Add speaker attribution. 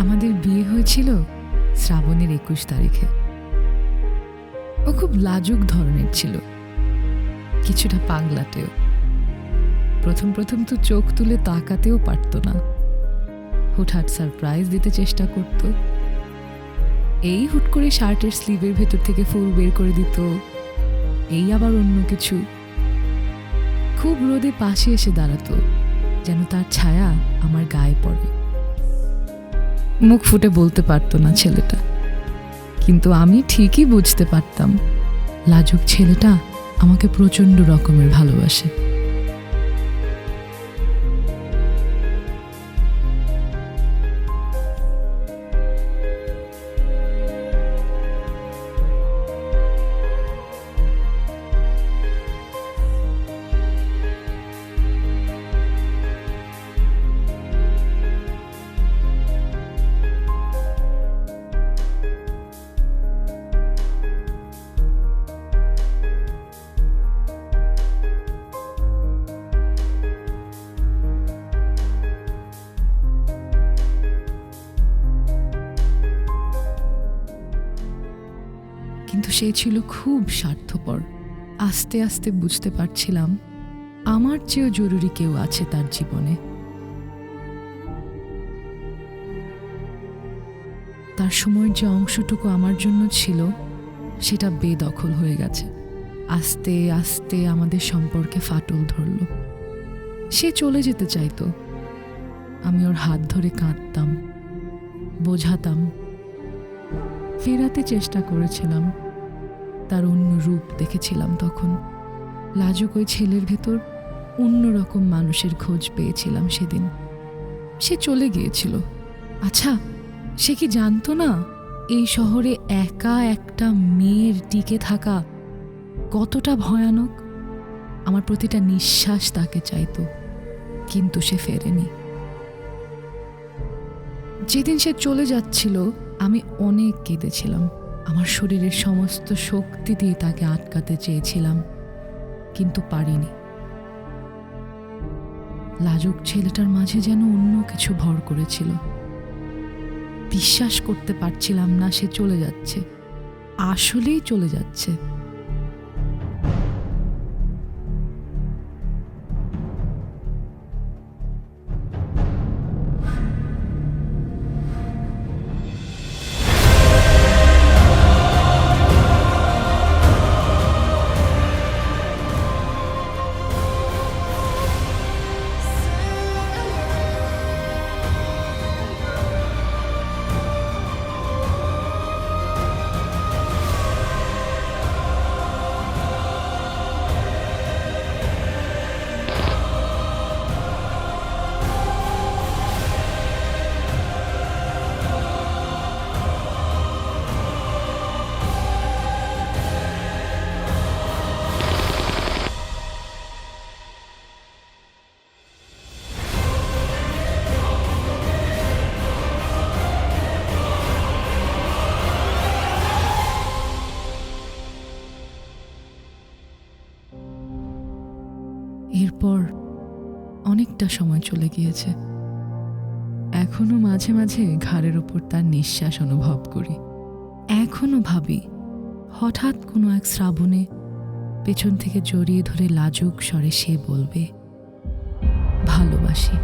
Speaker 1: আমাদের বিয়ে হয়েছিল শ্রাবণের একুশ তারিখে। ও খুব লাজুক ধরনের ছিল। কিছুটা পাগলাটেও। প্রথম প্রথম তো চোখ তুলে তাকাতেও পারতো না। হুটহাট সারপ্রাইজ দিতে চেষ্টা করত। এই হুট করে শার্টের স্লিভের ভেতর থেকে ফুল বের করে দিত। এই আবার অন্য কিছু। খুব রোদে পাশে এসে দাঁড়াতো। যেন তার ছায়া আমার গায়ে পড়ে। মুখ ফুটে বলতে পারতো না ছেলেটা। কিন্তু আমি ঠিকই বুঝতে পারতাম, লাজুক ছেলেটা আমাকে প্রচণ্ড রকমের ভালোবাসে। কিন্তু সে ছিল খুব স্বার্থপর। আস্তে আস্তে বুঝতে পারছিলাম, আমার চেয়েও জরুরি কেউ আছে তার জীবনে। তার সময়ের যে অংশটুকু আমার জন্য ছিল, সেটা বেদখল হয়ে গেছে। আস্তে আস্তে আমাদের সম্পর্কে ফাটল ধরল। সে চলে যেতে চাইতো। আমি ওর হাত ধরে কাঁদতাম, বোঝাতাম, ফেরাতে চেষ্টা করেছিলাম। তার অন্য রূপ দেখেছিলাম তখন। লাজুক ওই ছেলের ভেতর অন্যরকম মানুষের খোঁজ পেয়েছিলাম সেদিন। সে চলে গিয়েছিল। আচ্ছা সে কি জানতো না এই শহরে একা একটা মেয়ের টিকে থাকা কতটা ভয়ানক? আমার প্রতিটা নিঃশ্বাস তাকে চাইতো, কিন্তু সে ফেরেনি। যেদিন সে চলে যাচ্ছিল, আমি অনেক কেঁদেছিলাম। আমার শরীরের সমস্ত শক্তি দিয়ে তাকে আটকাতে চেয়েছিলাম, কিন্তু পারিনি। লাজুক ছেলেটার মাঝে যেন অন্য কিছু ভর করেছিল। বিশ্বাস করতে পারছিলাম না সে চলে যাচ্ছে। আসলেই চলে যাচ্ছে। এরপর অনেকটা সময় চলে গিয়েছে। এখনও মাঝে মাঝে ঘাড়ের ওপর তার নিঃশ্বাস অনুভব করি। এখনও ভাবি, হঠাৎ কোনো এক শ্রাবণে পেছন থেকে জড়িয়ে ধরে লাজুক স্বরে সে বলবে, ভালোবাসি।